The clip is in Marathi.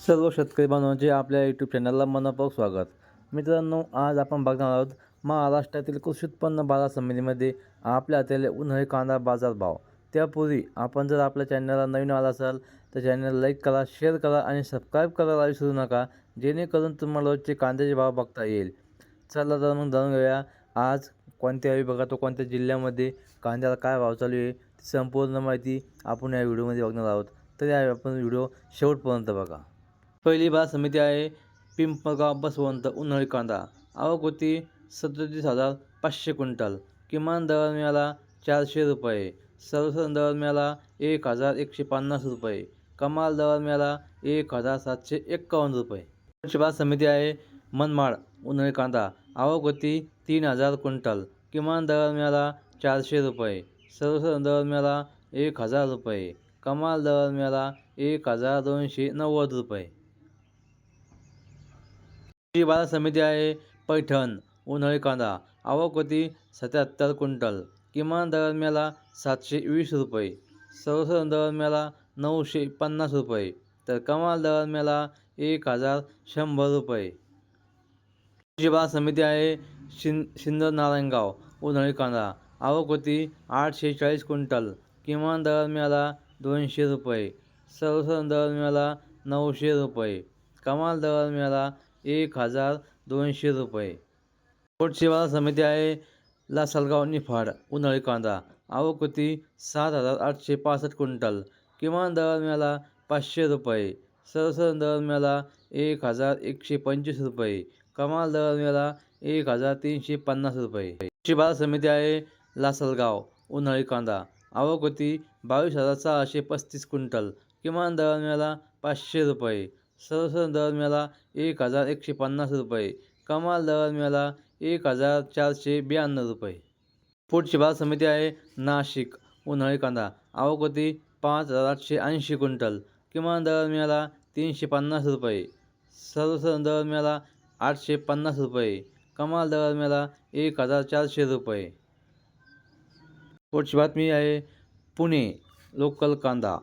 सर्व शेतकरी बांधवांचे आपल्या यूट्यूब चॅनलला मनपूर्वक स्वागत. मित्रांनो आज आपण बघणार आहोत महाराष्ट्रातील कृषी उत्पन्न बाजार समितीमध्ये आपल्या हाताले उन्हाळी कांदा बाजार भाव. त्यापूर्वी आपण जर आपल्या चॅनलला नवीन आला असाल तर चॅनल लाईक करा शेअर करा आणि सबस्क्राईब करायला विसरू नका जेणेकरून तुम्हाला रोजचे कांद्याचे भाव बघता येईल. चला तर मग जाणून घेऊया आज कोणत्या विभागात कोणत्या जिल्ह्यामध्ये कांद्याला काय भाव चालू आहे ती संपूर्ण माहिती आपण या व्हिडिओमध्ये बघणार आहोत. तर या आपण व्हिडिओ शेवटपर्यंत बघा. पहिली बाजार समिती आहे. पिंपळगाव बसवंत उन्हाळी कांदा आवक होती सदतीस हजार पाचशे क्विंटल. किमान दर मिळाला चारशे रुपये. सर्वसाधारण दर मिळाला एक हजार एकशे पन्नास रुपये. कमाल दर मिळाला एक हजार सातशे एक्कावन्न रुपये. पुढची बाजार समिती आहे मनमाड उन्हाळी कांदा आवक होती तीन हजार क्विंटल. किमान दर मिळाला चारशे रुपये. सर्वसाधारण दर मिळाला एक हजार रुपये. कमाल दर मिळाला एक हजार दोनशे नव्वद रुपये. जी बाजार समिती आहे पैठण उन्हाळी कांदा आवक होती सत्याहत्तर क्विंटल किमान दर मिळाला सातशे वीस रुपये सर्वसाधारण दर नऊशे पन्नास रुपये तर कमाल दर मिळाला एक हजार शंभर रुपये. जी बाजार समिती आहे शिन शिंदर नारायणगाव उन्हाळी कांदा आवक होती आठशे चाळीस क्विंटल किमान दर दोनशे रुपये सर्वसाधारण दर नऊशे रुपये कमाल दर मिळाला एक हजार दोनशे रुपये. पोट सेवा समिती आहे लासलगाव निफाड उन्हाळी कांदा. आवक सात हजार आठशे पासष्ट क्विंटल. किमान दर मिळाला पाचशे रुपये. सरसर दर मिळाला एक हजार एकशे पंचवीस रुपये. कमाल दर मिळाला एक हजार तीनशे पन्नास रुपये. पुढची बाजार समिती आहे लासलगाव उन्हाळी कांदा. आवक होती बावीस हजार सहाशे पस्तीस क्विंटल. किमान दर मिळाला पाचशे रुपये. सर्वसाधारण दर मिळाला एक हजार एकशे पन्नास रुपये कमाल दर मिळाला एक हजार चारशे ब्याण्णव रुपये. पुढची बाजार समिती आहे नाशिक उन्हाळी कांदा आवक होती पाच हजार आठशे ऐंशी क्विंटल किमान दर मिळाला तीनशे पन्नास रुपये सर्वसाधारण दर मिळाला आठशे पन्नास रुपये कमाल दर मिळाला एक हजार चारशे रुपये. पुढची बातमी आहे पुणे लोकल कांदा.